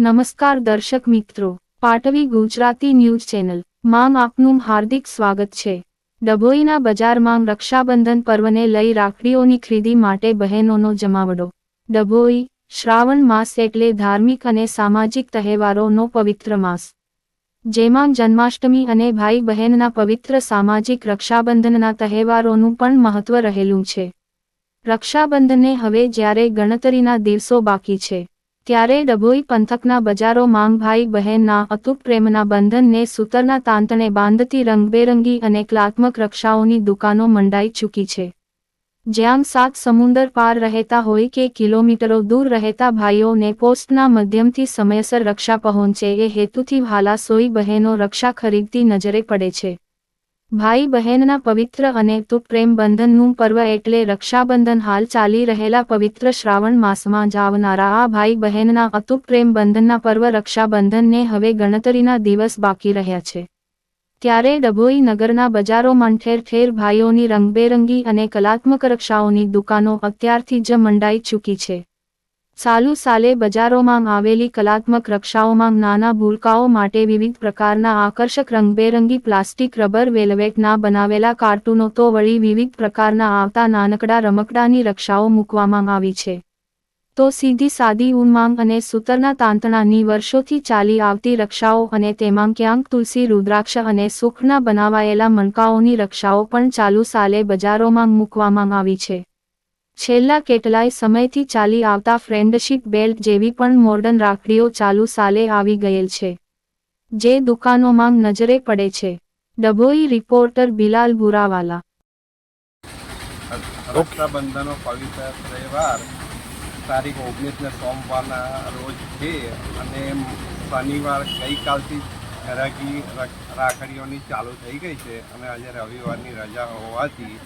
નમસ્કાર દર્શક મિત્રો, પાટવી ગુજરાતી ન્યૂઝ ચેનલ, માં આપનું હાર્દિક સ્વાગત છે. ડભોઈના બજારમાં રક્ષાબંધન પર્વને લઈ રાખડીઓની ખરીદી માટે બહેનોનો જમાવડો. ડભોઈ, શ્રાવણ માસ એટલે ધાર્મિક અને સામાજિક તહેવારોનો પવિત્ર માસ. જેમાં જન્માષ્ટમી અને ભાઈ બહેનના પવિત્ર સામાજિક રક્ષાબંધનના તહેવારોનું પણ મહત્વ રહેલું છે. રક્ષાબંધને હવે જ્યારે ગણતરીના દિવસો બાકી છે. ત્યારે ડભોઈ પંથકના બજારો માંગ ભાઈ બહેનના અતૂટ પ્રેમના બંધનને સૂતરના તાંતણે બાંધતી રંગબેરંગી અને કલાત્મક રક્ષાઓની દુકાનો મંડાઈ ચૂકી છે. જ્યાં સાત સમુંદર પાર રહેતા હોય કે કિલોમીટરો દૂર રહેતા ભાઈઓને પોસ્ટના માધ્યમથી સમયસર રક્ષા પહોંચે એ હેતુથી હાલાસોઈ બહેનો રક્ષા ખરીદતી નજરે પડે છે. ભાઈ બહેનના પવિત્ર અને તુક પ્રેમ બંધનનું પર્વ એટલે રક્ષાબંધન હાલ ચાલી રહેલા પવિત્ર શ્રાવણ માસમાં જાવનારા આ ભાઈ બહેનના અતુપ પ્રેમ બંધનના પર્વ રક્ષાબંધનને હવે ગણતરીના દિવસ બાકી રહ્યા છે. ત્યારે ડભોઈ નગરના બજારોમાં ઠેર ઠેર ભાઈઓની રંગબેરંગી અને કલાત્મક રક્ષાઓની દુકાનો અત્યારથી જ મંડાઈ ચૂકી છે. ચાલુ સાલે બજારોમાં આવેલી કલાત્મક રક્ષાઓમાં નાના ભૂલકાઓ માટે વિવિધ પ્રકારના આકર્ષક રંગબેરંગી પ્લાસ્ટિક રબર વેલવેટના બનાવેલા કાર્ટૂનો તો વળી વિવિધ પ્રકારના આવતા નાનકડા રમકડાની રક્ષાઓ મૂકવામાં આવી છે. તો સીધી સાદી ઉન્માંગ અને સૂતરના તાંતણાની વર્ષોથી ચાલી આવતી રક્ષાઓ અને તેમાં ક્યાંક તુલસી, રુદ્રાક્ષ અને સુખના બનાવાયેલા મણકાઓની રક્ષાઓ પણ ચાલુ સાલે બજારોમાં મૂકવામાં આવી છે. છેલ્લા કેટલાય સમયથી ચાલી આવતા ફ્રેન્ડશીપ બેલ્ટ જેવી પણ મોર્ડન રાખડીઓ ચાલુ સાલે આવી ગયેલ છે. જે દુકાનોમાં નજરે પડે છે. ડભોઈ રિપોર્ટર બિલાલ બુરાવાલા રક્ષાબંધનનો પવિત્ર તહેવાર તારીખ ઓગણીસને સોમવારના રોજ છે અને શનિવાર ગઈકાલથી ઘરાકી રાખડીઓની ચાલુ થઈ ગઈ છે અને આજે રવિવારની રજા હોવાથી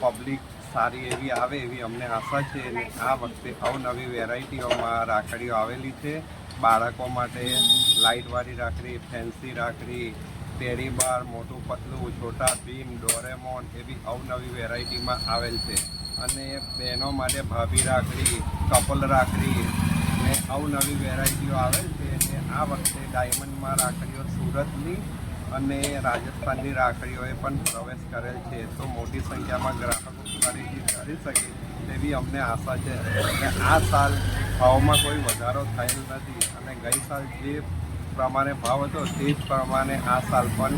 પબ્લિક સારી એવી આવે એવી અમને આશા છે અને આ વખતે અવનવી વેરાયટીઓમાં રાખડીઓ આવેલી છે. બાળકો માટે લાઇટવાળી રાખડી, ફેન્સી રાખડી, ટેડી બાર, મોટું પતલું, છોટા ભીમ, ડોરેમોન એવી અવનવી વેરાયટીમાં આવેલ છે. અને બહેનો માટે ભાભી રાખડી, કપલ રાખડી ને અવનવી વેરાયટીઓ આવેલ છે અને આ વખતે ડાયમંડમાં રાખડીઓ સુરતની અને રાજસ્થાનની રાખડીઓએ પણ પ્રવેશ કરેલ છે. તો મોટી સંખ્યામાં ગ્રાહકો ખરીદી કરી શકે તેવી અમને આશા છે. અને આ સાલ ભાવમાં કોઈ વધારો થયેલ નથી. અને ગઈ સાલ જે પ્રમાણે ભાવ હતો, તે જ પ્રમાણે આ સાલ પણ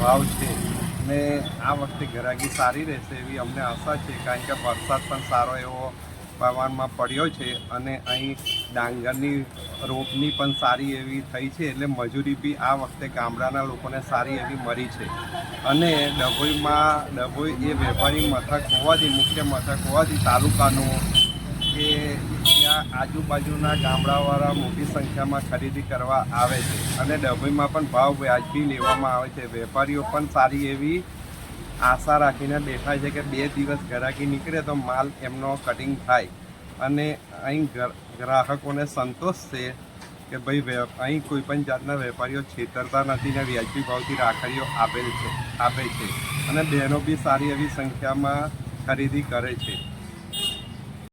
ભાવ છે. ને આ વખતે ઘરાગી સારી રહેશે એવી અમને આશા છે. કારણ કે વરસાદ પણ સારો એવો પ્રમાણમાં પડ્યો છે અને અહીં ડાંગરની રોપની પણ સારી એવી થઈ છે એટલે મજૂરી બી આ વખતે ગામડાના લોકોને સારી એવી મળી છે. અને ડભોઈમાં, ડભોઈ એ વેપારી મથક હોવાથી, મુખ્ય મથક હોવાથી તાલુકાનું કે ત્યાં આજુબાજુના ગામડાવાળા મોટી સંખ્યામાં ખરીદી કરવા આવે છે. અને ડભોઈમાં પણ ભાવ વ્યાજબી લેવામાં આવે છે. વેપારીઓ પણ સારી એવી આશા રાખીને બેઠા છે કે બે દિવસ ઘરાકી નીકળે તો માલ એમનો કટિંગ થાય. અને અહીં ગ્રાહકોને સંતોષ છે કે ભાઈ અહીં કોઈ પણ જાતના વેપારીઓ છેતરતા નથી ને વ્યાજબી ભાવથી રાખડીઓ આપેલ છે, આપે છે. અને બહેનો બી સારી એવી સંખ્યામાં ખરીદી કરે છે.